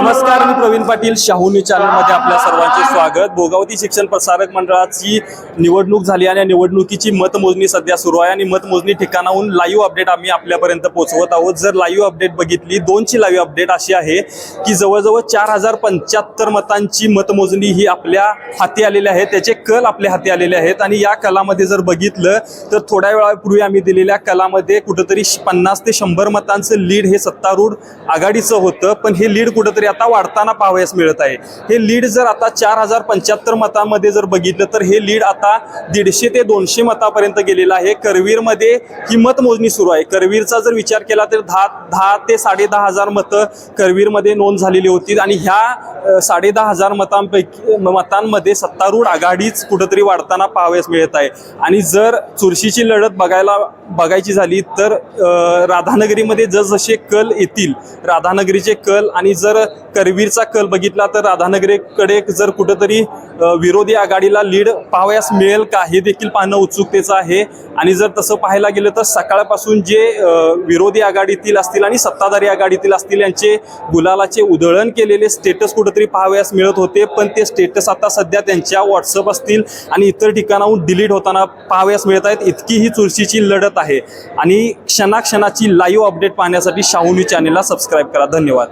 नमस्कार मी प्रवीण पाटील शाहू न्यूज चॅनलमध्ये आपल्या सर्वांचे स्वागत. भोगावती शिक्षण प्रसारक मंडळाची निवडणूक झाली आणि निवडणुकीची मतमोजणी सध्या सुरू आहे आणि मतमोजणी ठिकाणाहून लाईव्ह अपडेट आम्ही आपल्यापर्यंत पोहोचवत आहोत. जर लाईव्ह अपडेट बघितली दोनची लाईव्ह अपडेट अशी आहे की जवळजवळ चार हजार पंच्याहत्तर मतांची मतमोजणी ही आपल्या हाती आलेली आहे. त्याचे कल आपल्या हाती आलेले आहेत आणि या कलामध्ये जर बघितलं तर थोड्या वेळापूर्वी आम्ही दिलेल्या कलामध्ये कुठंतरी पन्नास ते शंभर मतांचं लीड हे सत्तारूढ आघाडीचं होतं. पण हे लीड कुठंतरी आता वाढताना पाहावयास मिळत आहे. हे लीड जर आता चार हजार पंच्याहत्तर मतामध्ये जर बघितलं तर हे लीड आता दीडशे ते दोनशे मतापर्यंत गेलेलं आहे. करवीरमध्ये ही मतमोजणी सुरू आहे. करवीरचा जर विचार केला तर दहा दहा ते साडे दहा हजार मतं करवीरमध्ये नोंद झालेली होती. आणि ह्या साडे दहा हजार मतांपैकी मतांमध्ये सत्तारूढ आघाडीच कुठंतरी वाढताना पाहावयास मिळत आहे. आणि जर चुरशीची लढत बघायला बघायची झाली तर राधानगरीमध्ये जसजसे कल येतील राधानगरीचे कल आणि जर करवीरचा कल बघितला तर राधानगरीकडे जर कुठंतरी विरोधी आघाडीला लीड पाहावयास मिळेल का हे देखील पाहणं उत्सुकतेचं आहे. आणि जर तसं पाहायला गेलं तर सकाळपासून जे विरोधी आघाडीतील असतील आणि सत्ताधारी आघाडीतील असतील यांचे गुलालाचे उधळण केलेले स्टेटस कुठंतरी पाहावयास मिळत होते पण ते स्टेटस आता सध्या त्यांच्या व्हॉट्सअप असतील आणि इतर ठिकाणाहून डिलीट होताना पाहावयास मिळत आहेत. इतकी ही चुरशीची लढत आहे. आणि क्षणाक्षणाची लाईव्ह अपडेट पाहण्यासाठी शाहूनी चॅनेलला सबस्क्राईब करा. धन्यवाद.